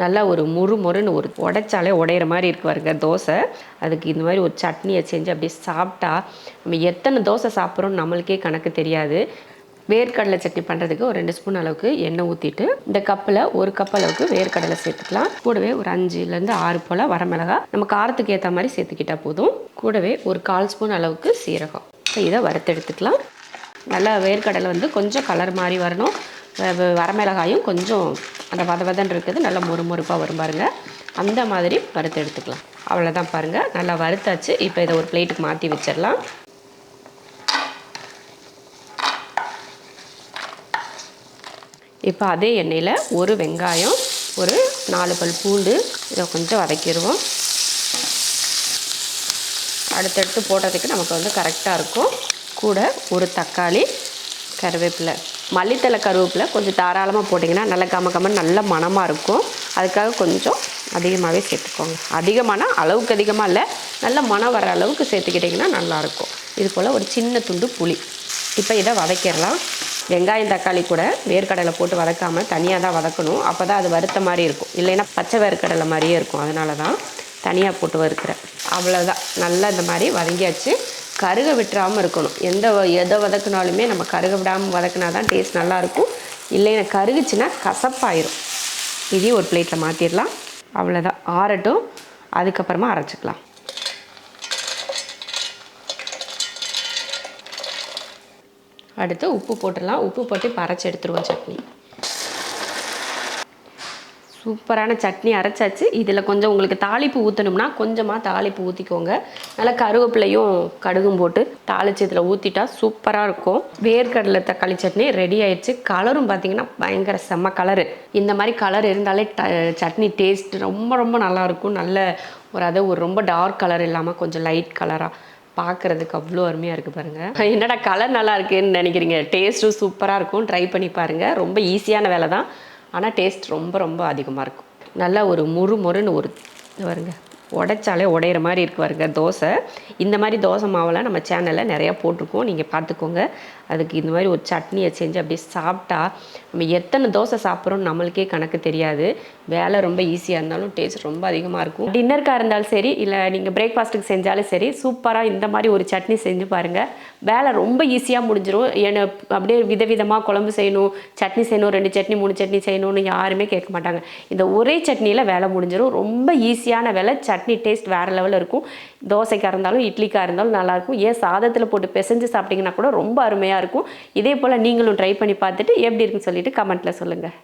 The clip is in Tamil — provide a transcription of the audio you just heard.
நல்லா ஒரு முறு முறுன்னு ஒரு உடைச்சாலே உடையிற மாதிரி இருக்கு பாருங்க தோசை. அதுக்கு இந்த மாதிரி ஒரு சட்னியை செஞ்சு அப்படியே சாப்பிட்டா நம்ம எத்தனை தோசை சாப்பிட்றோம் நம்மளுக்கே கணக்கு தெரியாது. வேர்க்கடலை சட்னி பண்ணுறதுக்கு ஒரு ரெண்டு ஸ்பூன் அளவுக்கு எண்ணெய் ஊற்றிட்டு இந்த கப்பில் ஒரு கப் அளவுக்கு வேர்க்கடலை சேர்த்துக்கலாம். கூடவே ஒரு அஞ்சுலேருந்து ஆறு போல் வரமிளகா நம்ம காரத்துக்கு ஏற்ற மாதிரி சேர்த்துக்கிட்டால் போதும். கூடவே ஒரு கால் ஸ்பூன் அளவுக்கு சீரகம். இப்போ இதை வறுத்தெடுத்துக்கலாம். நல்லா வேர்க்கடலை வந்து கொஞ்சம் கலர் மாதிரி வரணும். வரமிளகாயும் கொஞ்சம் அந்த வத வதன்னு இருக்குது. நல்லா மொறு மொறுப்பாக வரும் பாருங்க. அந்த மாதிரி வறுத்து எடுத்துக்கலாம். அவ்வளோதான் பாருங்கள் நல்லா வறுத்தாச்சு. இப்போ இதை ஒரு பிளேட்டுக்கு மாற்றி வச்சிடலாம். இப்போ அதே எண்ணெயில் ஒரு வெங்காயம் ஒரு நாலு பல் பூண்டு இதை கொஞ்சம் வதக்கிடுவோம். அடுத்தடுத்து போடுறதுக்கு நமக்கு வந்து கரெக்டாக இருக்கும். கூட ஒரு தக்காளி கருவேப்பிலை. மல்லித்தலை கருவேப்பில் கொஞ்சம் தாராளமாக போட்டிங்கன்னா நல்ல கம கம நல்ல மணமாக இருக்கும். அதுக்காக கொஞ்சம் அதிகமாகவே சேர்த்துக்கோங்க. அதிகமான அளவுக்கு அதிகமாக இல்லை நல்ல மணம் வர அளவுக்கு சேர்த்துக்கிட்டிங்கன்னா நல்லாயிருக்கும். இது போல் ஒரு சின்ன துண்டு புளி. இப்போ இதை வதக்கிடலாம். வெங்காயம் தக்காளி கூட வேர்க்கடலை போட்டு வதக்காமல் தனியாக தான் வதக்கணும். அப்போ தான் அது வறுத்த மாதிரி இருக்கும். இல்லைன்னா பச்சை வேர்க்கடலை மாதிரியே இருக்கும். அதனால தான் தனியாக போட்டு வறுக்கிறேன். அவ்வளோதான் நல்லா இந்த மாதிரி வதங்கியாச்சு. கருக விட்டுறாமல் இருக்கணும். எந்த வ- எதை வதக்குனாலுமே நம்ம கருக விடாமல் வதக்குனா தான் டேஸ்ட் நல்லாயிருக்கும் இல்லைன்னா கருகுச்சுன்னா கசப்பாயிரும். இதையும் ஒரு பிளேட்டில் மாற்றிடலாம் அவ்வளோதான் ஆறட்டும். அதுக்கப்புறமா அரைச்சிக்கலாம். அடுத்து உப்பு போட்டுடலாம். உப்பு போட்டு இப்போ அரைச்சி எடுத்துருவோம் சட்னி. சூப்பரான சட்னி அரைச்சாச்சு. இதில் கொஞ்சம் உங்களுக்கு தாளிப்பு ஊற்றணும்னா கொஞ்சமாக தாளிப்பு ஊற்றிக்கோங்க நல்லா கருவேப்பிலையும் கடுகும் போட்டு தாளிச்சு இதில் ஊற்றிட்டா சூப்பராக இருக்கும். வேர்க்கடலை தக்காளி சட்னி ரெடி ஆயிடுச்சு. கலரும் பார்த்தீங்கன்னா பயங்கர செம்ம கலரு. இந்த மாதிரி கலர் இருந்தாலே ட சட்னி டேஸ்ட் ரொம்ப ரொம்ப நல்லா இருக்கும். நல்ல ஒரு அதை ஒரு ரொம்ப டார்க் கலர் இல்லாமல் கொஞ்சம் லைட் கலராக பார்க்குறதுக்கு அவ்வளோ அருமையாக இருக்குது பாருங்கள் என்னடா கலர் நல்லா இருக்குன்னு நினைக்கிறீங்க? டேஸ்ட்டும் சூப்பராக இருக்கும். ட்ரை பண்ணி பாருங்கள் ரொம்ப ஈஸியான வேலை தான் ஆனால் டேஸ்ட் ரொம்ப ரொம்ப அதிகமாக இருக்கும். நல்லா ஒரு முறு முறுன்னு ஒரு வருங்க உடைச்சாலே உடையிற மாதிரி இருக்கு பாருங்க தோசை. இந்த மாதிரி தோசை மாவெல்லாம் நம்ம சேனலில் நிறையா போட்டிருக்கோம். நீங்கள் பார்த்துக்கோங்க. அதுக்கு இந்த மாதிரி ஒரு சட்னியை செஞ்சு அப்படியே சாப்பிட்டா நம்ம எத்தனை தோசை சாப்பிட்றோம் நம்மளுக்கே கணக்கு தெரியாது. வேலை ரொம்ப ஈஸியாக இருந்தாலும் டேஸ்ட் ரொம்ப அதிகமாக இருக்கும். டின்னருக்காக இருந்தாலும் சரி இல்லை நீங்கள் பிரேக்ஃபாஸ்ட்டுக்கு செஞ்சாலும் சரி சூப்பராக இந்த மாதிரி ஒரு சட்னி செஞ்சு பாருங்கள் வேலை ரொம்ப ஈஸியாக முடிஞ்சிடும் ஏன்னா அப்படியே விதவிதமாக குழம்பு செய்யணும் சட்னி செய்யணும் ரெண்டு சட்னி மூணு சட்னி செய்யணும்னு யாருமே கேட்க மாட்டாங்க. இந்த ஒரே சட்னியில் வேலை முடிஞ்சிடும் ரொம்ப ஈஸியான வேலை சட்னி டேஸ்ட் வேறு லெவலில் இருக்கும். தோசைக்காக இருந்தாலும் இட்லிக்காக இருந்தாலும் நல்லாயிருக்கும் ஏன் சாதத்தில் போட்டு பிசைஞ்சு சாப்பிட்டிங்கன்னா கூட ரொம்ப அருமையாக இருக்கும். இதே போல் நீங்களும் ட்ரை பண்ணி பார்த்துட்டு எப்படி இருக்குன்னு சொல்லிட்டு கமெண்ட்டில் சொல்லுங்கள்